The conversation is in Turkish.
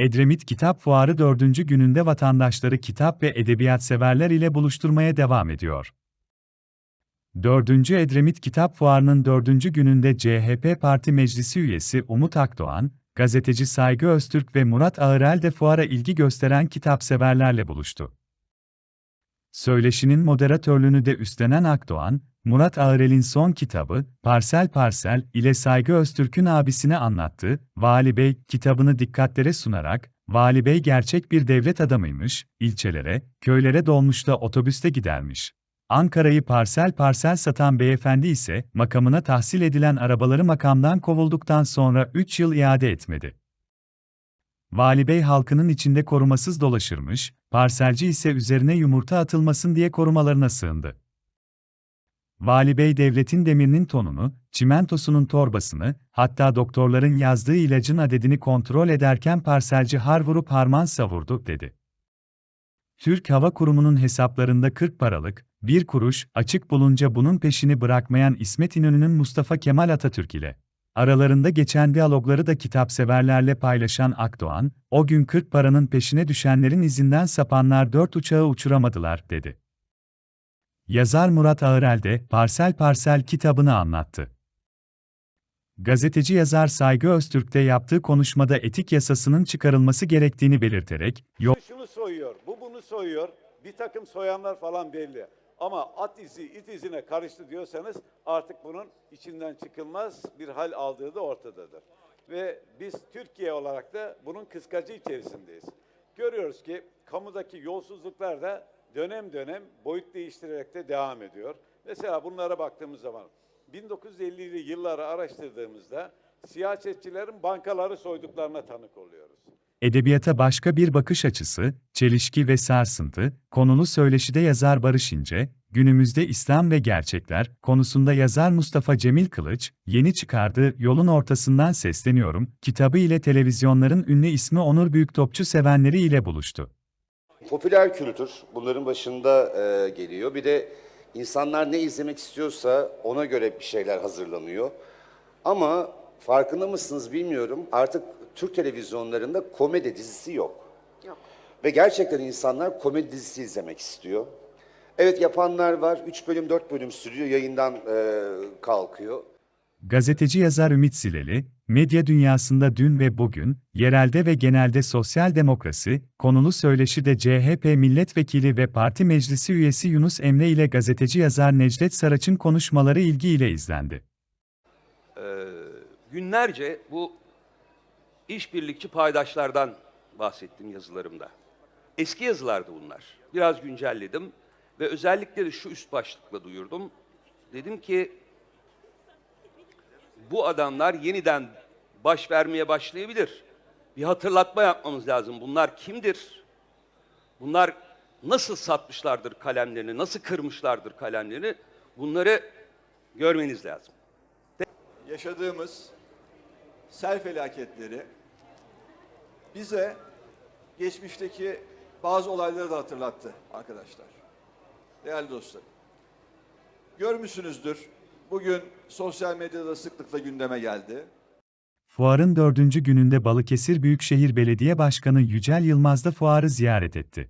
Edremit Kitap Fuarı 4. gününde vatandaşları kitap ve edebiyat severler ile buluşturmaya devam ediyor. 4. Edremit Kitap Fuarı'nın 4. gününde CHP Parti Meclisi üyesi Umut Akdoğan, gazeteci Saygı Öztürk ve Murat Ağırel de fuara ilgi gösteren kitapseverlerle buluştu. Söyleşinin moderatörlüğünü de üstlenen Akdoğan, Murat Ağırel'in son kitabı, Parsel Parsel ile Saygı Öztürk'ün abisine anlattı, Vali Bey kitabını dikkatlere sunarak, Vali Bey gerçek bir devlet adamıymış, ilçelere, köylere dolmuşta otobüste gidermiş. Ankara'yı parsel parsel satan beyefendi ise, makamına tahsil edilen arabaları makamdan kovulduktan sonra 3 yıl iade etmedi. Vali Bey halkının içinde korumasız dolaşırmış, parselci ise üzerine yumurta atılmasın diye korumalarına sığındı. Vali Bey devletin demirinin tonunu, çimentosunun torbasını, hatta doktorların yazdığı ilacın adedini kontrol ederken parselci har vurup harman savurdu, dedi. Türk Hava Kurumu'nun hesaplarında 40 paralık, bir kuruş, açık bulunca bunun peşini bırakmayan İsmet İnönü'nün Mustafa Kemal Atatürk ile aralarında geçen diyalogları da kitapseverlerle paylaşan Akdoğan, o gün 40 paranın peşine düşenlerin izinden sapanlar dört uçağı uçuramadılar, dedi. Yazar Murat Ağırel de Parsel Parsel kitabını anlattı. Gazeteci yazar Saygı Öztürk de yaptığı konuşmada etik yasasının çıkarılması gerektiğini belirterek, yol şunu soyuyor, bu bunu soyuyor. Bir takım soyanlar falan belli. Ama at izi it izine karıştı diyorsanız artık bunun içinden çıkılmaz bir hal aldığı da ortadadır. Ve biz Türkiye olarak da bunun kıskacı içerisindeyiz. Görüyoruz ki kamudaki yolsuzluklar da dönem dönem boyut değiştirerek de devam ediyor. Mesela bunlara baktığımız zaman 1950'li yılları araştırdığımızda siyasetçilerin bankaları soyduklarına tanık oluyoruz. Edebiyata başka bir bakış açısı, çelişki ve sarsıntı, konulu söyleşide yazar Barış İnce, günümüzde İslam ve gerçekler konusunda yazar Mustafa Cemil Kılıç, yeni çıkardığı Yolun Ortasından Sesleniyorum kitabı ile televizyonların ünlü ismi Onur Büyüktopçu sevenleri ile buluştu. Popüler kültür bunların başında e, geliyor. Bir de insanlar ne izlemek istiyorsa ona göre bir şeyler hazırlanıyor. Ama farkında mısınız bilmiyorum artık Türk televizyonlarında komedi dizisi yok. Yok. Ve gerçekten insanlar komedi dizisi izlemek istiyor. Evet yapanlar var. 3 bölüm 4 bölüm sürüyor yayından e, kalkıyor. Gazeteci yazar Ümit Sileli, medya dünyasında dün ve bugün, yerelde ve genelde sosyal demokrasi, konulu söyleşide CHP milletvekili ve parti meclisi üyesi Yunus Emre ile gazeteci yazar Necdet Saraç'ın konuşmaları ilgiyle izlendi. Günlerce bu işbirlikçi paydaşlardan bahsettim yazılarımda. Eski yazılardı bunlar. Biraz güncelledim ve özellikle de şu üst başlıkla duyurdum. Dedim ki bu adamlar yeniden baş vermeye başlayabilir. Bir hatırlatma yapmamız lazım. Bunlar kimdir? Bunlar nasıl satmışlardır kalemlerini, nasıl kırmışlardır kalemlerini? Bunları görmeniz lazım. yaşadığımız sel felaketleri bize geçmişteki bazı olayları da hatırlattı arkadaşlar. Değerli dostlarım. Görmüşsünüzdür. Bugün sosyal medyada sıklıkla gündeme geldi. Fuarın dördüncü gününde Balıkesir Büyükşehir Belediye Başkanı Yücel Yılmaz da fuarı ziyaret etti.